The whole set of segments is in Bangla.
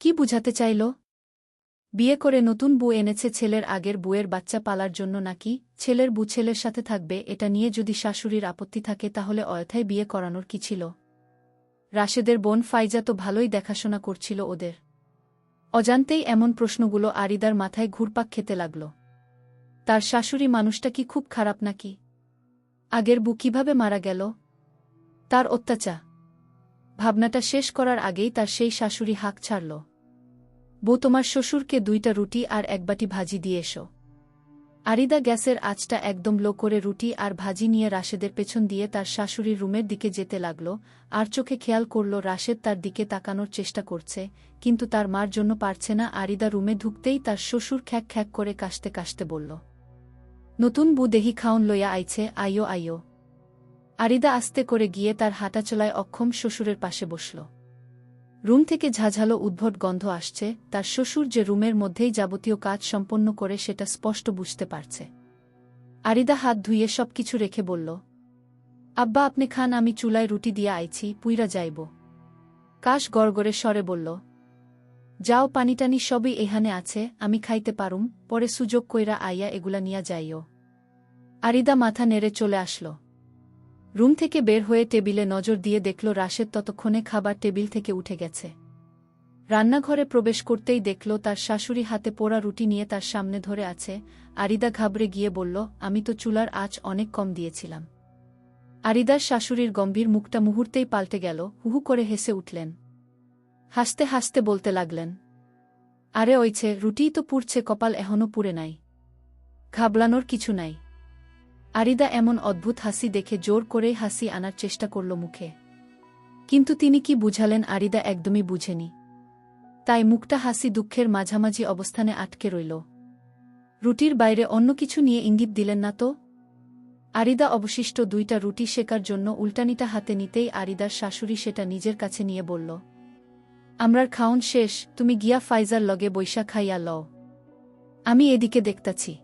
কি বুঝাতে চাইল? বিয়ে করে নতুন বউ এনেছে ছেলের আগের বউয়ের বাচ্চা পালার জন্য নাকি ছেলের বউ ছেলের সাথে থাকবে এটা নিয়ে যদি শাশুড়ির আপত্তি থাকে তাহলে অয়থায় বিয়ে করানোর কি ছিল? রাশেদের বোন ফাইজা তো ভালোই দেখাশোনা করছিল ওদের। অজান্তেই এমন প্রশ্নগুলো আরিদার মাথায় ঘুরপাক খেতে লাগল। তার শাশুড়ি মানুষটা কি খুব খারাপ নাকি? আগের বু কীভাবে মারা গেল? তার অত্যাচার। ভাবনাটা শেষ করার আগেই তার সেই শাশুড়ি হাঁক ছাড়ল। বউ তোমার শ্বশুরকে দুইটা রুটি আর এক বাটি ভাজি দিয়ে এসো। আরিদা গ্যাসের আঁচটা একদম লো করে রুটি আর ভাজি নিয়ে রাশেদের পেছন দিয়ে তার শাশুড়ির রুমের দিকে যেতে লাগল, আর চোখে খেয়াল করল রাশেদ তার দিকে তাকানোর চেষ্টা করছে, কিন্তু তার মার জন্য পারছে না আরিদা রুমে ঢুকতেই তার শ্বশুর খ্যাক খ্যাক করে কাশতে কাশতে বলল, নতুন বু দেহি খাউন লইয়া আইছে, আইও আইও। আরিদা আস্তে করে গিয়ে তার হাঁটাচলায় অক্ষম শ্বশুরের পাশে বসল। রুম থেকে ঝাঝালো উদ্ভট গন্ধ আসছে, তার শ্বশুর যে রুমের মধ্যেই যাবতীয় কাজ সম্পন্ন করে সেটা স্পষ্ট বুঝতে পারছে। আরিদা হাত ধুইয়ে সব কিছু রেখে বলল, আব্বা, আপনি খান, আমি চুলায় রুটি দিয়ে আইছি, পুইরা যাইব। কাশ গড়গড়ে স্বরে বলল, যাও, পানিটানি সবই এখানে আছে, আমি খাইতে পারুম, পরে সুযোগ কইরা আইয়া এগুলা নিয়া যাইও। আরিদা মাথা নেড়ে চলে আসলো। রুম থেকে বের হয়ে টেবিলে নজর দিয়ে দেখল রাশেদ ততক্ষণে খাবার টেবিল থেকে উঠে গেছে। রান্নাঘরে প্রবেশ করতেই দেখল তার শাশুড়ি হাতে পোড়া রুটি নিয়ে তার সামনে ধরে আছে। আরিদা ঘাবড়ে গিয়ে বলল, আমি তো চুলার আঁচ অনেক কম দিয়েছিলাম। আরিদার শাশুড়ির গম্ভীর মুখটা মুহূর্তেই পাল্টে গেল, হুহু করে হেসে উঠলেন। হাসতে হাসতে বলতে লাগলেন, আরে ওইছে রুটিই তো পুড়ছে, কপাল এখনও পুড়ে নাই। ঘাবলানোর কিছু নাই। আরিদা এমন অদ্ভুত হাসি দেখে জোর করেই হাসি আনার চেষ্টা করল মুখে। কিন্তু তিনি কি বুঝালেন আরিদা একদমই বুঝেনি। তাই মুখটা হাসি দুঃখের মাঝামাঝি অবস্থানে আটকে রইল। রুটির বাইরে অন্য কিছু নিয়ে ইঙ্গিত দিলেন না তো? আরিদা অবশিষ্ট দুইটা রুটি শেকার জন্য উল্টানিটা হাতে নিতেই আরিদার শাশুড়ি সেটা নিজের কাছে নিয়ে বলল, আমরার খাউন শেষ, তুমি গিয়া ফাইজার লগে বৈশা খাইয়া লও। আমি এদিকে দেখতাছি।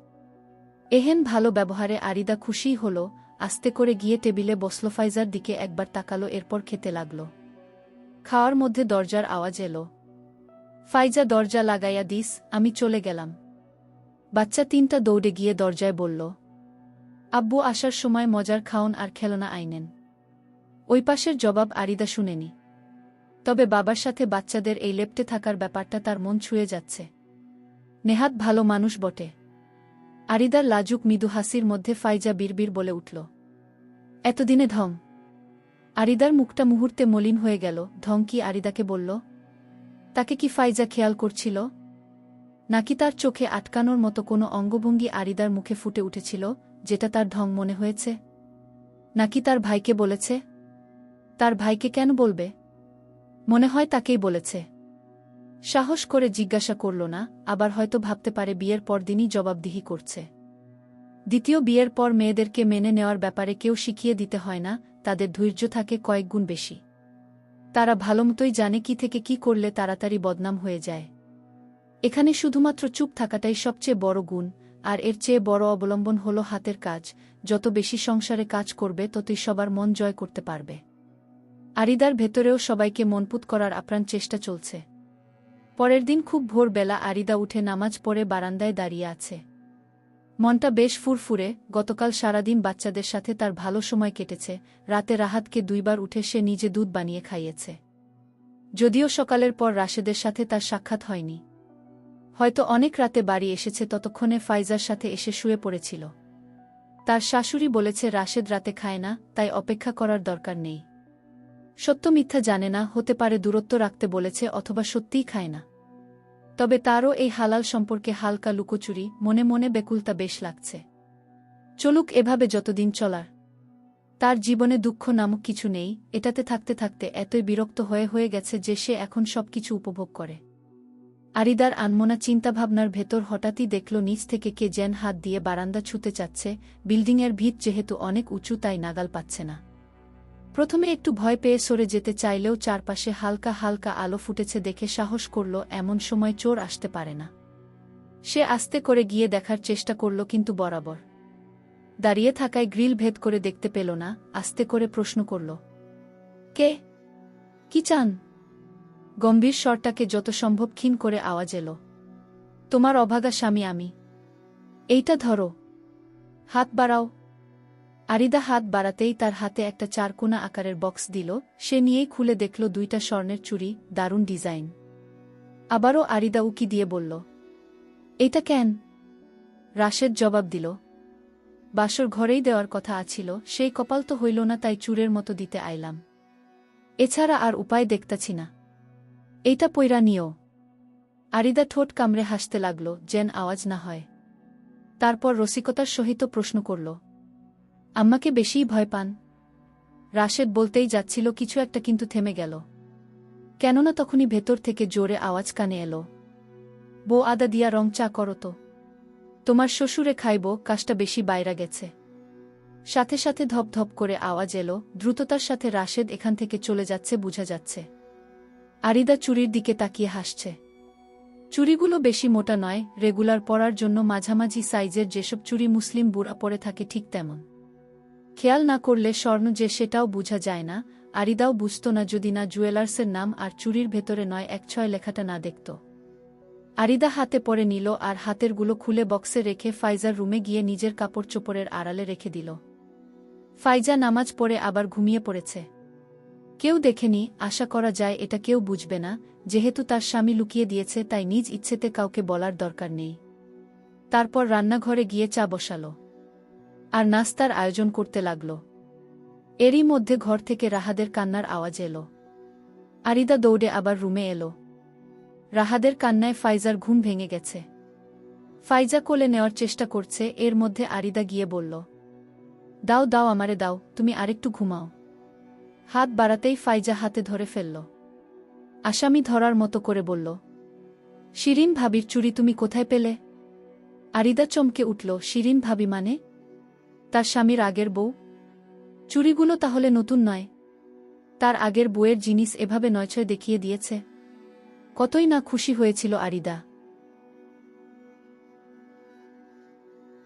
এহেন ভালো ব্যবহারে আরিদা খুশিই হল, আস্তে করে গিয়ে টেবিলে বসল ফাইজার দিকে একবার তাকালো, এরপর খেতে লাগল। খাওয়ার মধ্যে দরজার আওয়াজ এলো। ফাইজা দরজা লাগাইয়া দিস, আমি চলে গেলাম। বাচ্চা তিনটা দৌড়ে গিয়ে দরজায় বলল, আব্বু আসার সময় মজার খাওন আর খেলনা আইনেন। ওই পাশের জবাব আরিদা শুনেনি। তবে বাবার সাথে বাচ্চাদের এই লেপটে থাকার ব্যাপারটা তার মন ছুঁয়ে যাচ্ছে। নেহাত ভালো মানুষ বটে। আরিদার লাজুক মৃদু হাসির মধ্যে ফাইজা বিড়বির বলে উঠল। এতদিনে ধং আরিদার মুখটা মুহূর্তে মলিন হয়ে গেল। ধং কি আরিদাকে বলল? তাকে কি ফাইজা খেয়াল করছিল? নাকি তার চোখে আটকানোর মতো কোনো অঙ্গভঙ্গি আরিদার মুখে ফুটে উঠেছিল, যেটা তার ঢং মনে হয়েছে? নাকি তার ভাইকে বলেছে? তার ভাইকে কেন বলবে? মনে হয় তাকেই বলেছে। সাহস করে জিজ্ঞাসা করল, না, আবার হয়তো ভাবতে পারে বিয়ের পর দিনই জবাবদিহি করছে। দ্বিতীয় বিয়ের পর মেয়েদেরকে মেনে নেওয়ার ব্যাপারে কেউ শিখিয়ে দিতে হয় না, তাদের ধৈর্য থাকে কয়েক গুণ বেশি। তারা ভালোমতোই জানে কি থেকে কি করলে তাড়াতাড়ি বদনাম হয়ে যায়। এখানে শুধুমাত্র চুপ থাকাটাই সবচেয়ে বড় গুণ, আর এর চেয়ে বড় অবলম্বন হল হাতের কাজ। যত বেশি সংসারে কাজ করবে, ততই সবার মন জয় করতে পারবে। আরিদার ভেতরেও সবাইকে মনপুত করার আপ্রাণ চেষ্টা চলছে। পরের দিন খুব ভোরবেলা আরিদা উঠে নামাজ পড়ে বারান্দায় দাঁড়িয়ে আছে। মনটা বেশ ফুরফুরে, গতকাল সারাদিন বাচ্চাদের সাথে তার ভালো সময় কেটেছে, রাতে রাহাতকে দুইবার উঠে সে নিজে দুধ বানিয়ে খাইয়েছে। যদিও সকালের পর রাশেদের সাথে তার সাক্ষাৎ হয়নি। হয়তো অনেক রাতে বাড়ি এসেছে, ততক্ষণে ফাইজার সাথে এসে শুয়ে পড়েছিল। তার শাশুড়ি বলেছে, রাশেদ রাতে খায় না, তাই অপেক্ষা করার দরকার নেই। সত্য মিথ্যা জানে না, হতে পারে দূরত্ব রাখতে বলেছে অথবা সত্যিই খায় না। তবে তারও এই হালাল সম্পর্কে হালকা লুকোচুরি, মনে মনে বেকুলতা বেশ লাগছে। চলুক এভাবে যতদিন চলার। তার জীবনে দুঃখ নামক কিছু নেই, এটাতে থাকতে থাকতে এতই বিরক্ত হয়ে হয়ে গেছে যে সে এখন সব কিছু উপভোগ করে। আরিদার আনমনা চিন্তাভাবনার ভেতর হঠাৎই দেখল নিচ থেকে কে যেন হাত দিয়ে বারান্দা ছুতে চাচ্ছে, বিল্ডিংয়ের ভিত যেহেতু অনেক উঁচু, তাই নাগাল পাচ্ছে না। প্রথমে একটু ভয় পেয়ে সরে যেতে চাইলেও চারপাশে হালকা হালকা আলো ফুটেছে দেখে সাহস করল, এমন সময় চোর আসতে পারে না। সে আস্তে করে গিয়ে দেখার চেষ্টা করল কিন্তু বরাবর। দাঁড়িয়ে থাকায় গ্রিল ভেদ করে দেখতে পেল না, আস্তে করে প্রশ্ন করল, কে? কি চান? গম্ভীর স্বরটাকে যত সম্ভব ক্ষীণ করে আওয়াজ এলো, তোমার অভাগা স্বামী আমি। এইটা ধরো। হাত বাড়াও। আরিদা হাত বাড়াতেই তার হাতে একটা চারকোনা আকারের বক্স দিল, সে নিয়েই খুলে দেখল দুইটা স্বর্ণের চুড়ি, দারুণ ডিজাইন। আবারও আরিদা উকি দিয়ে বলল এইটা কেন? রাশেদ জবাব দিল, বাসর ঘরেই দেওয়ার কথা আছিল, সেই কপাল তো হইল না তাই চুরের মতো দিতে আইলাম। এছাড়া আর উপায় দেখতাছি না। এইটা পৈরা নিও। আরিদা ঠোঁট কামড়ে হাসতে লাগল, যেন আওয়াজ না হয়। তারপর রসিকতার সহিত প্রশ্ন করল আম্মাকে বেশিই ভয় পান। রাশেদ বলতেই যাচ্ছিল, কিছু একটা কিন্তু থেমে গেল। কেননা তখনই ভেতর থেকে জোরে আওয়াজ কানে এলো। বউ, আদা দিয়া রং চা করো তো। তোমার শ্বশুরে খাইব, কাজটা বেশি বাইরা গেছে। সাথে সাথে ধপ ধপ করে আওয়াজ এলো। দ্রুততার সাথে রাশেদ এখান থেকে চলে যাচ্ছে, বুঝা যাচ্ছে। আরিদা চুরির দিকে তাকিয়ে হাসছে। চুরিগুলো বেশি মোটা নয়, রেগুলার পরার জন্য মাঝামাঝি সাইজের যেসব চুরি মুসলিম বুড়া পরে থাকে ঠিক তেমন। খেয়াল না করলে স্বর্ণ যে সেটাও বুঝা যায় না, আরিদাও বুঝত না যদি না জুয়েলার্সের নাম আর চুরির ভেতরে নয় এক ছয় লেখাটা না দেখত। আরিদা হাতে পরে নিল আর হাতেরগুলো খুলে বক্সে রেখে ফাইজার রুমে গিয়ে নিজের কাপড় চোপড়ের আড়ালে রেখে দিল। ফাইজা নামাজ পড়ে আবার ঘুমিয়ে পড়েছে। কেউ দেখেনি, আশা করা যায় এটা কেউ বুঝবে না, যেহেতু তার স্বামী লুকিয়ে দিয়েছে তাই নিজ ইচ্ছেতে কাউকে বলার দরকার নেই। তারপর রান্নাঘরে গিয়ে চা বসালো। আর নাস্তার আয়োজন করতে লাগল। এরই মধ্যে ঘর থেকে রাহাদের কান্নার আওয়াজ এলো। আরিদা দৌড়ে আবার রুমে এলো। রাহাদের কান্নায় ফাইজার ঘুম ভেঙে গেছে। ফাইজা কোলে নেওয়ার চেষ্টা করছে, এর মধ্যে আরিদা গিয়ে বলল, দাও দাও আমারে দাও, তুমি আরেকটু ঘুমাও। হাত বাড়াতেই ফাইজা হাতে ধরে ফেলল। আসামি ধরার মতো করে বলল, শিরিন ভাবির চুরি তুমি কোথায় পেলে? আরিদা চমকে উঠল, শিরিন ভাবি মানে? তার স্বামীর আগের বউ? চুরিগুলো তাহলে নতুন নয়। তার আগের বউয়ের জিনিস এভাবে নয়ছয় দেখিয়ে দিয়েছে। কতই না খুশি হয়েছিল আরিদা।